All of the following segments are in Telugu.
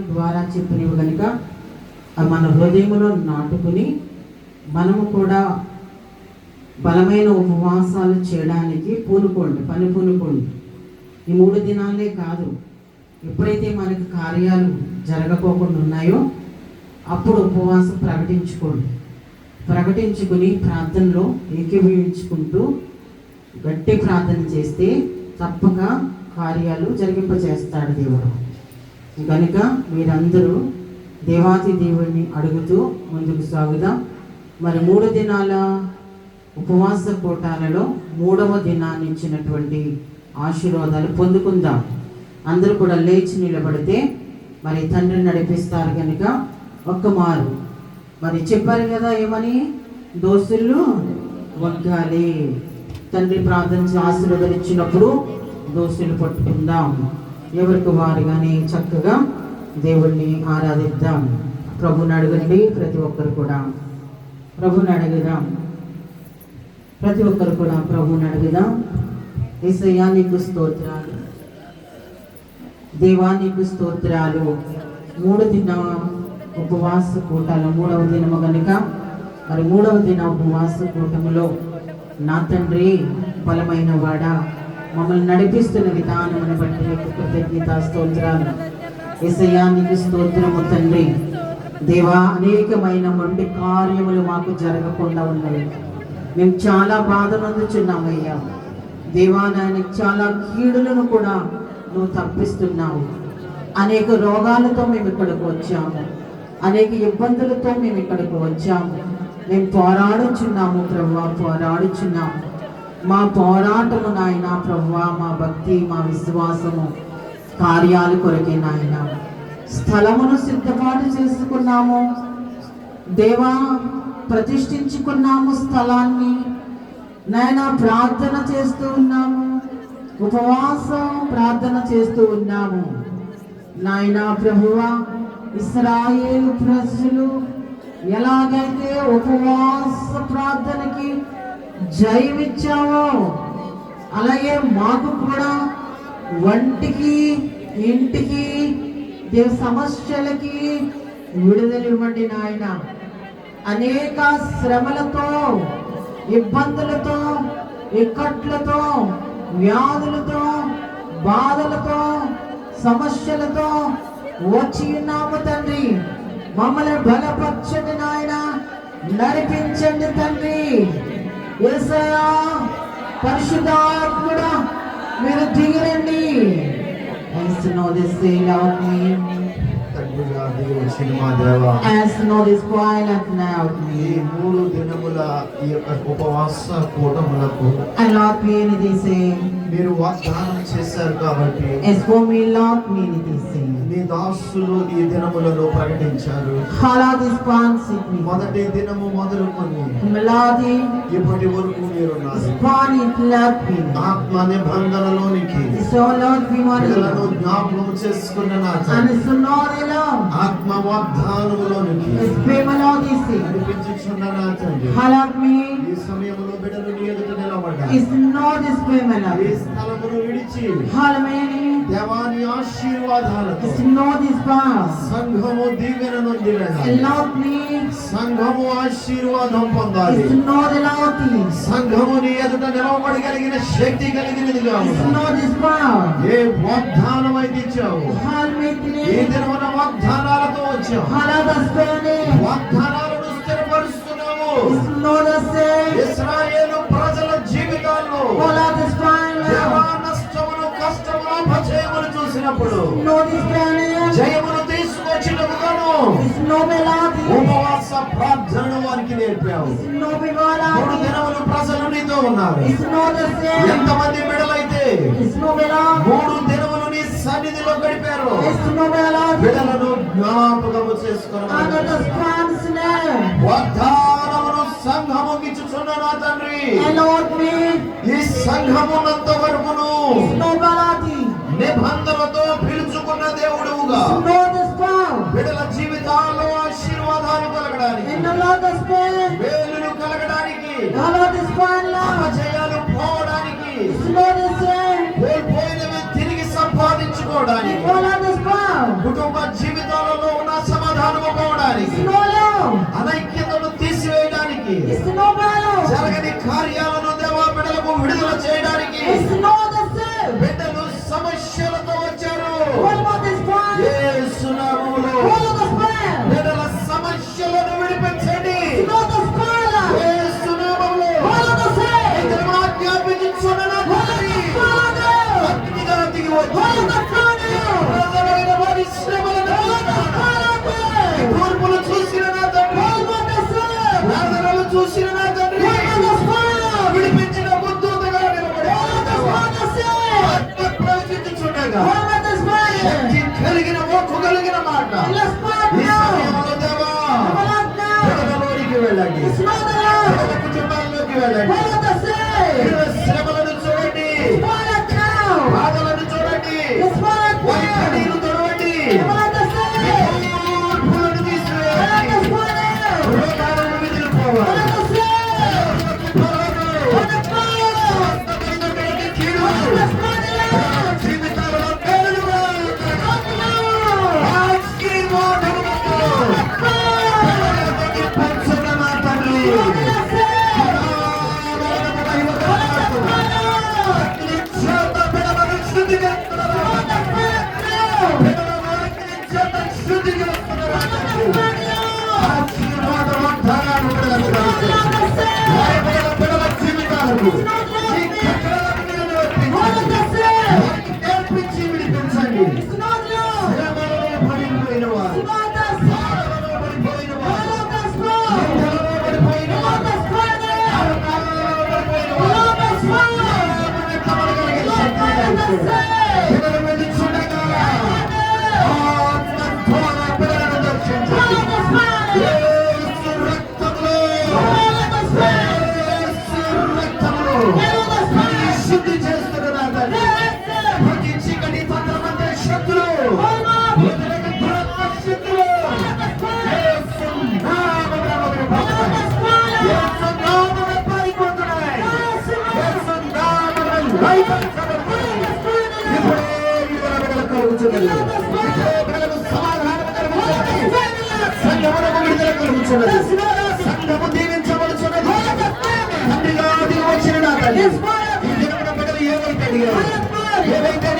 ద్వారా చెప్పినవి కనుక మన హృదయంలో నాటుకుని మనము కూడా బలమైన ఉపవాసాలు చేయడానికి పూనుకోండి పని పూనుకోండి. ఈ మూడు దినాలే కాదు ఎప్పుడైతే మనకి కార్యాలు జరగకోకుండా ఉన్నాయో అప్పుడు ఉపవాసం ప్రకటించుకోండి. ప్రకటించుకుని ప్రార్థనలో ఏకీభవించుకుంటూ గట్టి ప్రార్థన చేస్తే తప్పక కార్యాలు జరిగింపజేస్తాడు దేవుడు. కనుక మీరందరూ దేవాతి దేవుణ్ణి అడుగుతూ ముందుకు సాగుదాం. మరి మూడు దినాల ఉపవాస కూటాలలో మూడవ దినాన్ని ఇచ్చినటువంటి ఆశీర్వాదాలు పొందుకుందాం. అందరూ కూడా లేచి నిలబడితే మరి తండ్రి నడిపిస్తారు కనుక ఒక్క మారు. మరి చెప్పారు కదా ఏమని? దోస్తులు వగ్గాలి. తండ్రి ప్రార్థన ఆశీర్వాదం ఇచ్చినప్పుడు దోస్తులు పట్టుకుందాం. ఎవరికి వారుగానే చక్కగా దేవుణ్ణి ఆరాధిద్దాం. ప్రభుని అడగండి ప్రతి ఒక్కరు కూడా. ప్రభుని అడుగుదాం. ప్రతి ఒక్కరు కూడా ప్రభుని అడుగుదాం. ఏసయ్యా నీకు స్తోత్రాలు. దేవా నీకు స్తోత్రాలు. మూడు దిన ఉపవాస కూటాలు మూడవ దినము కనుక మరి మూడవ దిన ఉపవాస కూటములో నా తండ్రి బలమైన వాడా? మమ్మల్ని నడిపిస్తున్న విధానమును బట్టి నీకు కృతజ్ఞత స్తోత్రాలు. ఇసయానికి స్తోత్రము తండ్రి. దేవా అనేకమైన మొండి కార్యములు మాకు జరగకుండా ఉన్నవి. మేము చాలా బాధ నందుచున్నామయ్యా దేవా నాయన చాలా కీడులను కూడా నువ్వు తప్పిస్తున్నావు. అనేక రోగాలతో మేము ఇక్కడికి వచ్చాము. అనేక ఇబ్బందులతో మేము ఇక్కడికి వచ్చాము. మేము పోరాడుచున్నాము ప్రభు పోరాడుచున్నాము. మా పోరాటము నాయన ప్రభువ మా భక్తి మా విశ్వాసము కార్యాలు కొరకే నాయన. స్థలమును సిద్ధపాటు చేసుకున్నాము. దేవా ప్రతిష్ఠించుకున్నాము స్థలాన్ని. నాయన ప్రార్థన చేస్తూ ఉన్నాము. ఉపవాసం ప్రార్థన చేస్తూ ఉన్నాము. నాయన ప్రభువ ఇస్రాయేలు ప్రజలు ఎలాగైతే ఉపవాస ప్రార్థనకి జయమిచ్చావో? అలాగే మాకు కూడా వంటికి ఇంటికి దేవ సమస్యలకి విడుదలివ్వండి నాయన. అనేక శ్రమలతో ఇబ్బందులతో ఇక్కట్లతో వ్యాధులతో బాధలతో సమస్యలతో వచ్చి ఉన్నాము తండ్రి. మమ్మల్ని బలపరచండి నాయన నడిపించండి తండ్రి యేసయ్యా పరిశుద్ధాత్ముడా మీరు దిగిరండి As to know this thing of me, తండ్రిగా దిగి వచ్చిన మా దేవ as to know this quiet now of ఈ me. మూడు దినముల ఈ యొక్క ఉపవాస కూటములకు And Lord, me in this thing. మీరు వాగ్దానం చేశారు కాబట్టి. మీ దాసులు ఈ దినములలో ప్రకటించారు. మొదటి దినము మొదలుకొని ఇప్పటి వరకు me. ఆత్మ నిబంధనలోనికి పిల్లలను. జ్ఞాపకం చేసుకున్న. ఆత్మ వాగ్దానములోనికి. నడిపించుచున్న నా తండ్రి. ఈ సమయంలో బిడ్డలు నీ ఎదుట ఈ. స్థలమును విడిచి. దేవాని ఆశీర్వాదాలతో. సంఘము దీవెన నొంది And వెళ్ళాలి Lord, me. సంఘము ఆశీర్వాదం పొందాలి. సంఘము నీ ఎదుట నిలవబడగలిగిన శక్తి power. ఏ వాగ్దానం అయితే ఇచ్చావు. ఏ దినమున వాగ్దానాలతో వచ్చావు Hala Spanish. జయమును melody. ఉపవాస ప్రార్థనను వారికి నేర్పావు మూడు melody. దినములు ప్రజలు నీతో ఉన్నారు. ఎంతమంది బిడలైతే. మూడు దినములు నీ సన్నిధిలో గడిపారు. బిడలను జ్ఞాపకము చేసుకున్నారు సంఘము ఇచ్చుచున్న నా తండ్రి. ఈ సంఘమునంత వరకును. నిబంధనతో పిలుచుకున్న దేవుడుగా బిడల జీవితాల్లో ఆశీర్వాదాలు కలగడానికి. వేలులు కలగడానికి. జయాలు పోవడానికి. కోల్పోయినవి తిరిగి సంపాదించుకోవడానికి. కుటుంబ జీవితాలలో ఉన్న సమాధానము పోవడానికి. అనైక్యతను తీసివేయడానికి. జరగని కార్యాలను దేవా బిడలకు విడుదల చేయడానికి. కలిగిన శక్తి కలిగిన ఓపు కలిగిన మాట ఈ సమయంలో దేవా వెళ్ళండి కుటుంబాల్లోకి వెళ్ళండి Right కలుగుతున్నది సంఘమునకు విడుదల కలుగుతున్నది సంఘము దీవించబడుచున్నది తండ్రిగా దిగి వచ్చిన నా తల్లి ఈ దినమున బిడ్డలు ఏవైతే అడిగారు ఏవైతే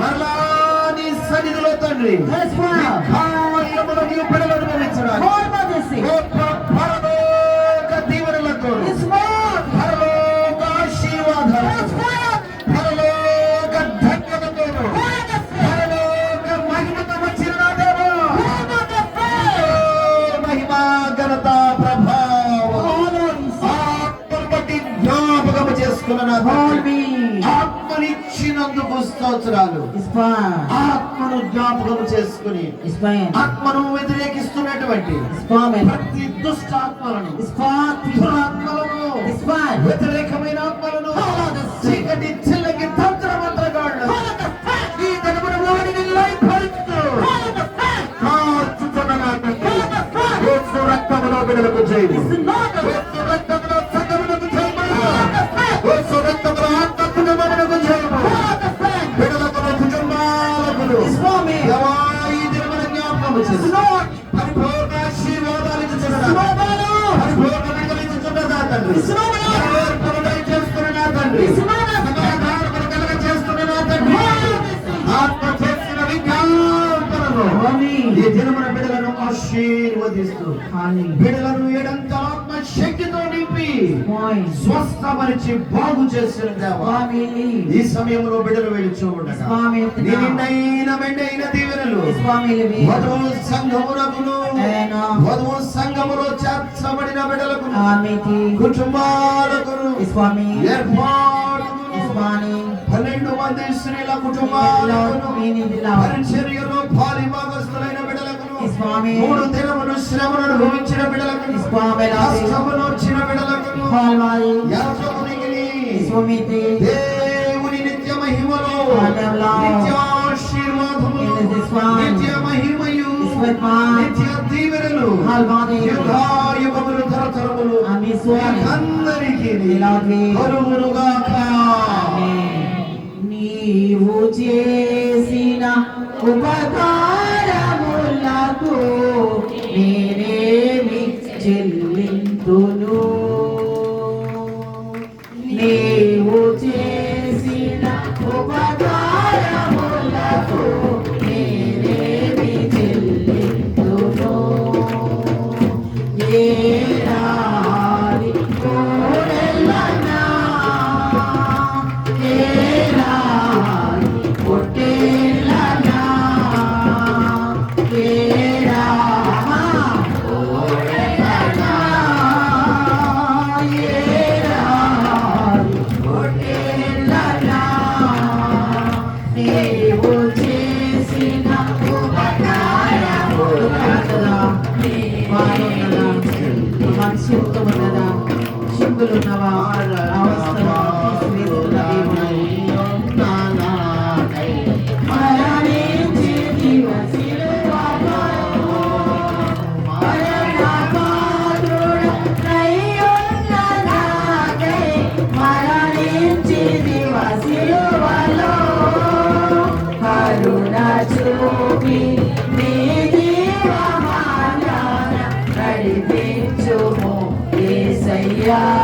మరలా సన్నిధిలో తండ్రి జ్ఞాపకం చేసుకుని ఆత్మను వ్యతిరేకిస్తున్నటువంటి ప్రతి దుష్టాత్మలను ఆత్మలను వ్యతిరేకమైన ఆత్మలను చీకటి ఆశీర్వదిస్తూ. బిడలను ఏడంత ఆత్మ శక్తితో నింపి స్వస్థపరిచి బాగు చేసిన దేవా. ఈ సమయంలో బిడలు వెళ్ళి ఉండగా దీవెనలు వధువు వధువు సంఘములో చేర్చబడిన బిడలకు కుటుంబాలకు ఏర్పాటు పన్నెండు మంది స్త్రీల కుటుంబాలను పరిచర్యలో భారీ భాగస్తులైన బిడ్డ స్వామి. మూడు దినములు శ్రమను అనుభవించిన బిడలకు స్వామి కష్టమును వచ్చిన బిడలకు స్వామి యాజకునికి స్వామితి దేవుని నిత్య మహిమలో నిత్యాశీర్వాదము నిత్య మహిమయు స్వామి. నిత్య దీవెనలు యుగాయుగములు తరతరములు అందరికీ కలుగునుగాక. నీవు చేసిన ఉపకార నాకు నేనేమి చెల్లింతును? Yeah.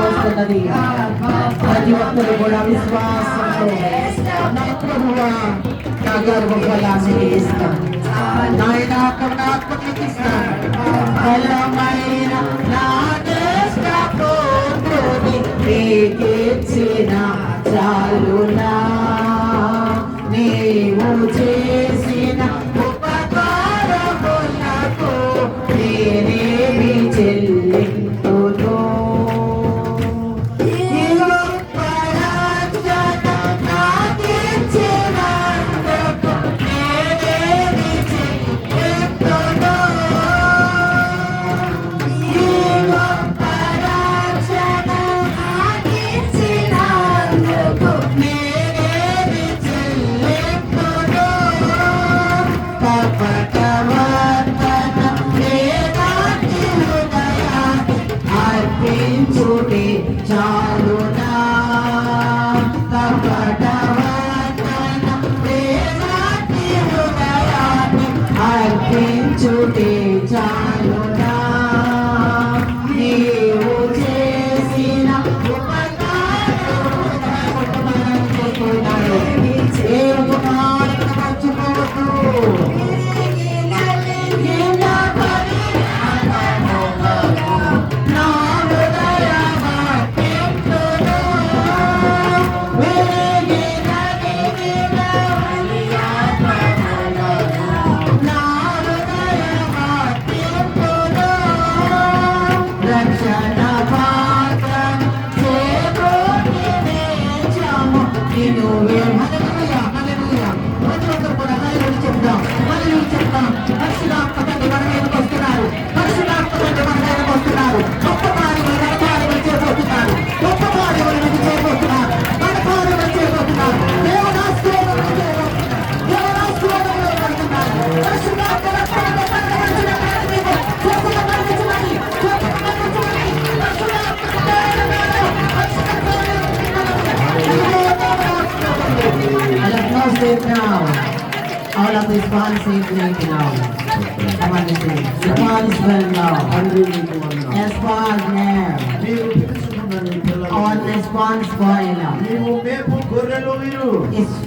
వస్తున్నది ప్రతి ఒక్కరు కూడా విశ్వాసంతో నా గర్వం వల్ల నిలిస్తాం నాయన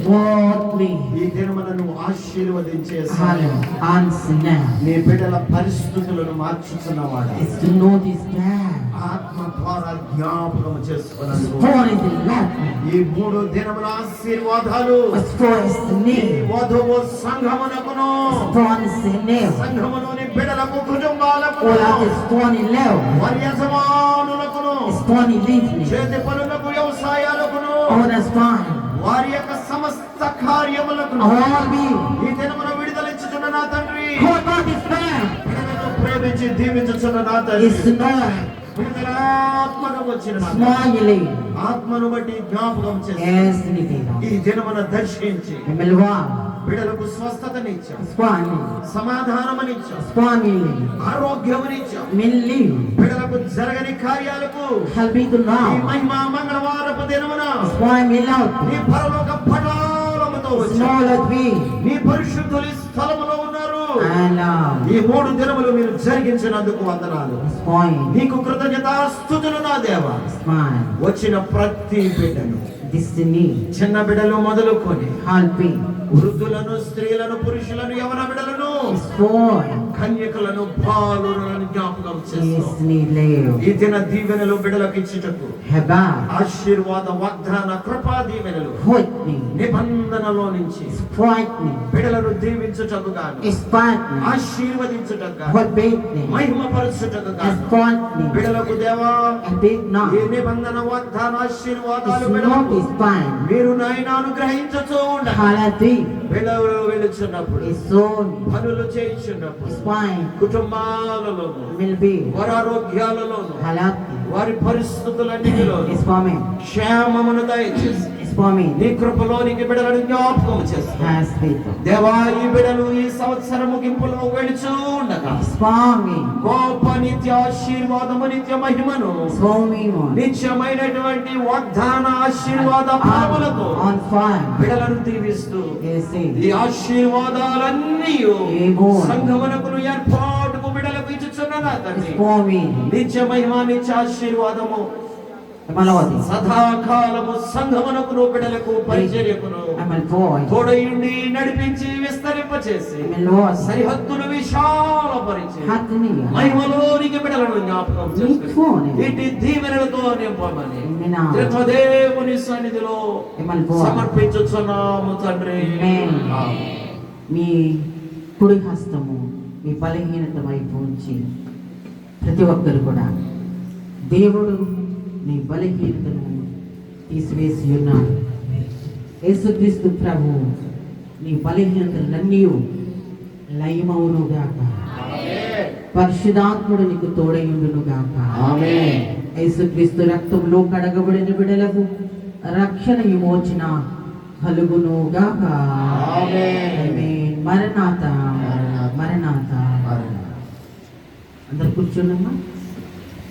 worth me. ఈ దినమున నువ్వు ఆశీర్వదించే సమయం. నీ బిడ్డల పరిస్థితులను మార్చుతున్నవాడా. ఆత్మ ద్వారా జ్ఞాపకం చేసుకున్నాను. ఈ మూడు దినముల ఆశీర్వాదాలు. వధువు సంఘమునకును. సంఘములోని బిడ్డలకు కుటుంబాలకు. వారి యజమానులకును. చేతి పనులకు వ్యవసాయాలకును. వారి యొక్క సమస్త కార్యములకు. ఈ దినమున విడుదలించుచున్న నా తండ్రి ప్రేమించి దీవించుచున్న నా తండ్రి. ఆత్మను బట్టి జ్ఞాపకం చేసి. ఈ దినమున దర్శించి. బిడలకు స్వస్థతనిచ్చాం Spawn. సమాధానమనిచ్చాం Spawn in. ఆరోగ్యమనిచ్చాం Milli. బిడలకు జరగని కార్యాలకు know. మహిమ మంగళవారపు దినమున out. నీ పరలోక పటాలముతో. నీ పరిశుద్ధులు స్థలములో ఉన్నారు ఈ మూడు దినములు మీరు జరిగించినందుకు వందనాలు. నీకు కృతజ్ఞత స్థుతులు నా దేవ. వచ్చిన ప్రతి బిడ్డను Destiny. చిన్న బిడ్డలు మొదలుకొని Help me. వృద్ధులను స్త్రీలను పురుషులను యవన బిడ్డలను Spawn. కన్యకలను బాలులను జ్ఞాపకం చేస్తాం Destiny live. ఈ దిన దీవెనలు బిడలకు ఇచ్చుటకు. ఆశీర్వాద వాగ్దాన కృపా దీవెనలు. నిబంధనలో నుంచి. బిడలను దీవించుటకు గాను. ఆశీర్వదించుటకు గాను. మహిమపరచుటకు గాను. బిడలకు దేవా not. నిబంధన వాగ్దాన ఆశీర్వాదాలు. మీరు నాయన అనుగ్రహించుతూ ఉండండి His soul. పనులు చేయించున్నప్పుడు be. వారి Halati. వారి పరిస్థితులన్నిటిలో. క్షేమమును దయచేసి Me. నీ కృపలోనికి బిడలను జ్ఞాపకం చేస్తా Has people. దేవా ఈ బిడలు ఈ సంవత్సరం ముగింపులో వెళుచూ ఉండగా me. గొప్ప నిత్య ఆశీర్వాదము నిత్య మహిమను one. నిత్యమైనటువంటి వాగ్దాన ఆశీర్వాద fire. బిడలను దీవిస్తూ Yes, ఈ. ఆశీర్వాదాలన్నీ Amen. సంఘమునకును ఏర్పాటుకు బిడలకు ఇచ్చుచున్న నా Is తండ్రి. నిత్య మహిమ నిత్య ఆశీర్వాదము సదాకాలము సంఘమునకును బిడలకు పరిచర్యకును. తోడయుండి నడిపించి a Lord. సరిహద్దులు విశాలపరిచి Hatni. మహిమలోనికి బిడలను జ్ఞాపకం చేసుకుని దీవెనలతో నింపమని. త్రిత్వదేవుని సన్నిధిలో. సమర్పించుచున్నాము తండ్రి. మీ కుడి హస్తము మీ బలహీనత వైపు ఉంచి ప్రతి ఒక్కరు కూడా దేవుడు నీ బలహీనతను తీసివేసి ఉన్నాడు యేసుక్రీస్తు ప్రభు నీ బలహీనతలన్నీ లయమవును గాక పరిశుధాత్ముడు నీకు తోడయుండును గాక ఆమేన్. యేసుక్రీస్తు రక్తంలో కడగబడిన బిడలకు రక్షణ విమోచన కలుగును గాక. మరణాత. మరణాత. అందరు కూర్చోనమ్మా